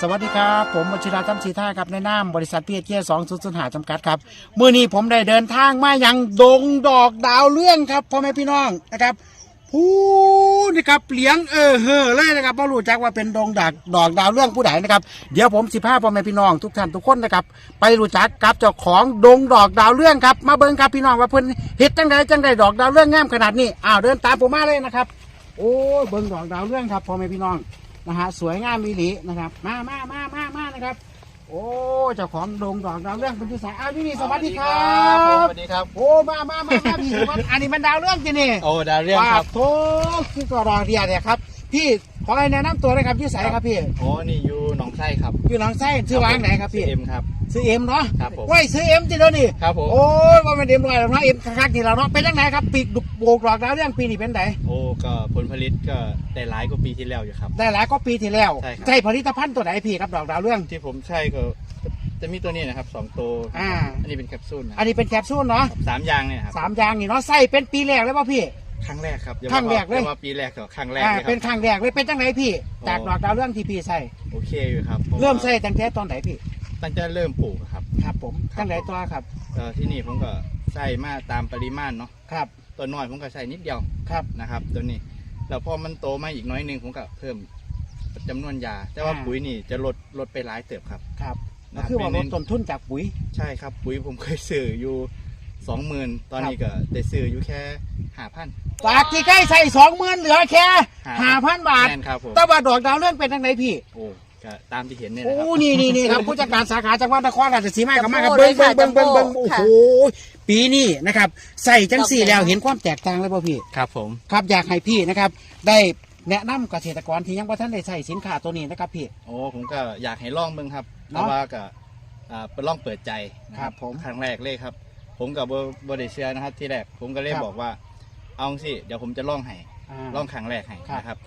สวัสดีครับ ผมวชิราจำศรีท่าครับในนามบริษัทพีเอเจสองศูนย์ศูนย์หาจำกัดครับเมื่อนี้ผมได้เดินทางมายังดงดอกดาวเรื่องครับพ่อแม่พี่น้องนะครับผู้นะครับเลี้ยงเออเฮอเลยนะครับเพราะรู้จักว่าเป็นดงดอกดอกดาวเรื่องผู้ใดนะครับเดี๋ยวผมสิพาพ่อแม่พี่น้องทุกท่านทุกคนนะครับไปรู้จักกับเจ้าของดงดอกดาวเรื่องครับมาเบิ่งครับพี่น้องว่าเพิ่นเฮ็ดจังไดจังไดดอกดาวเรื่องงามขนาดนี้อ้าวเดินตามผมมาเลยนะครับ โอ้ยเบิ่งดอกดาวเรื่องครับพ่อแม่พี่น้อง นะฮะสวยงามมีหลีนะครับ มามามามามานะครับ โอ้เจ้าของโด่งดอกดาวเรื่องเป็นที่สายอ้าวนี่นี่สวัสดีครัผมบสวัสดีครับ โอ้มามามามาพี่สวัสดีอันนี้มันดาวเรื่องจริงนี่โอ้ดาวเรื่องครับโทคือกอรอเดียเนี่ยครับพี่ขอให้แนะนำตัวเลยครับที่สายครับพี่โอ้นี่อยู่หนองไส้ครับอยู่หลังไส้ชื่อร้านไหนครับพี่เอ็มครับ ซื้อเอ็มเนาะครับผมโอ้ยซื้อเอ็มจริงเดี๋ยวนี่ครับผม โอ้ยว่ามันเอ็มด้วยแล้วเนาะเอ็มคักๆนี่เราเนาะเป็นยังไงครับปีกดุกโบกดอกดาวเรื่องปีนี้เป็นไงโอ้ก็ผลผลิตก็ได้หลายกว่าปีที่แล้วอยู่ครับ ได้หลายก็ปีที่แล้วใช่ครับ ใช่ผลิตภัณฑ์ตัวไหนพี่ครับดอกดาวเรื่อง ที่ผมใช้ก็จะมีตัวนี้นะครับสองตัวอ่า อันนี้เป็นแคปซูลนะอันนี้เป็นแคปซูลเนาะสามอยางเนี่ยครับสามอยางนี่เนาะใส่เป็นปีแรกเลยป่ะพี่ ครั้งแรกครับอย่าครั้งแรกเลยอย่าว่าปีแรกก็ครั้งแรกอ่าเลยคเป็นรับครั้งแรกเลยเป็นจังไหนพี่โอ้จากดอกดาวเรื่องที่พี่ใส่โอเคอยู่ครับพาะว่าเริ่มใส่ตั้งแต่ตอนไหนพี่ ตั้งแต่เริ่มปลูกครับครับผมครับตั้งไหนตัวครับ เอ่อที่นี่ผมก็ใส่มาตามปริมาณเนาะครับ ตัวน้อยผมก็ใส่นิดเดียวครับ นะครับ ตัวนี้แล้วพอมันโตมาอีกน้อยหนึงผมก็เพิ่มจำนวนยา แต่ว่าอ่า ปุ๋ยนี่จะลดลดไปหลายเติบครับครับนะก็คือว่าลเป็ดนต้นทุนจากปุ๋ย ใช่ครับ ปุ๋ยผมเคยซื้ออยู่สองหมื่นตอนนี้ก็ได้ซื้ออยู่แค่ห้าพันจากที่ใกล้ใส่สองหมื่นเหลือแค่ห้าพันบาท แน่นครับผมแตว่าดอกดาวเรื่องเป็นจังไหนพี่ โอ้ ก็ตามที่เห็นเนี่ยนะโอ้ครับนี่นี่นี่ครับ ผู้จัดการสาขาจังหวัดนครราชสีมากับมาครับจัเบิ้มงโบ้เบิ้งเบิ้งเบิ้งเบิ้งจัมโบ้โอ้ค่ะโหปีนี้นะครับใส่จังสี่แล้วเห็นความแตกต่างเลยป่ะพี่ครับผมครับอยากให้พี่นะครับ ได้แนะนำเกษตรกรที่ยังว่าท่านได้ใส่สินค้าตัวนี้นะครับพี่ โอ้ผมก็อยากให้ลองเบิ่งครับเนาะแต่ว่าก็อ่าเป็นลองเปิดใจนะครับผม ครั้งแรกเลยครับ ผมกับบริเชียนะครับที่แรกผมก็เลยครับ บอกว่าเอาสิเดี๋ยวผมจะลองให้าลองครั้งแรกให้ครับ นะครับ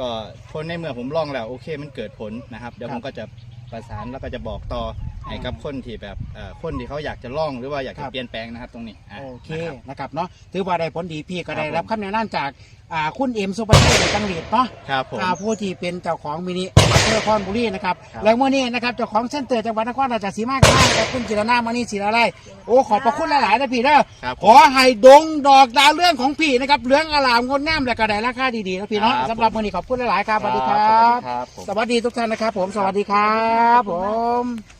ก็พอในเมื่อผมลองแล้วโอเคมันเกิดผลนะครับ เดี๋ยวครัผบมก็จะประสานแล้วก็จะบอกต่อ ให้กับคนที่แบบเอ่อคนที่เขาอยากจะลองหรือว่าอยากครัจะบ เปลี่ยนแปลงนะครับตรงนี้ะโอเคนะครับ นะครับเนาะถือว่าได้ผลดีพี่ก็ได้ครับรับคำแนะนำจากอ่าคุณเอ็มสุปชัยจังหลีดเนาะครับผม อ่าผู้ที่เป็นเจ้าของมินิอำเภอนครบุรีนะครับครับ แล้วเมื่อนี้นะครับเจ้าของเส้นเตอร์จังหวัดนครราชสีมากันมากครับคุณจิรนามานี่ศิลาไลโอ้ขอบพระคุณหลายๆนะพี่เด้อครับขอให้ดงดอกดาวเรื่องของพี่นะครับเรื่องอลามงดงามและก็ได้ราคาดีๆนะพี่เนาะครับ สำหรับวันนี้ขอบคุณหลายๆครับสวัสดีครัครับบครับผม สวัสดีทุกท่านนะครับผม สวัสดีครับผม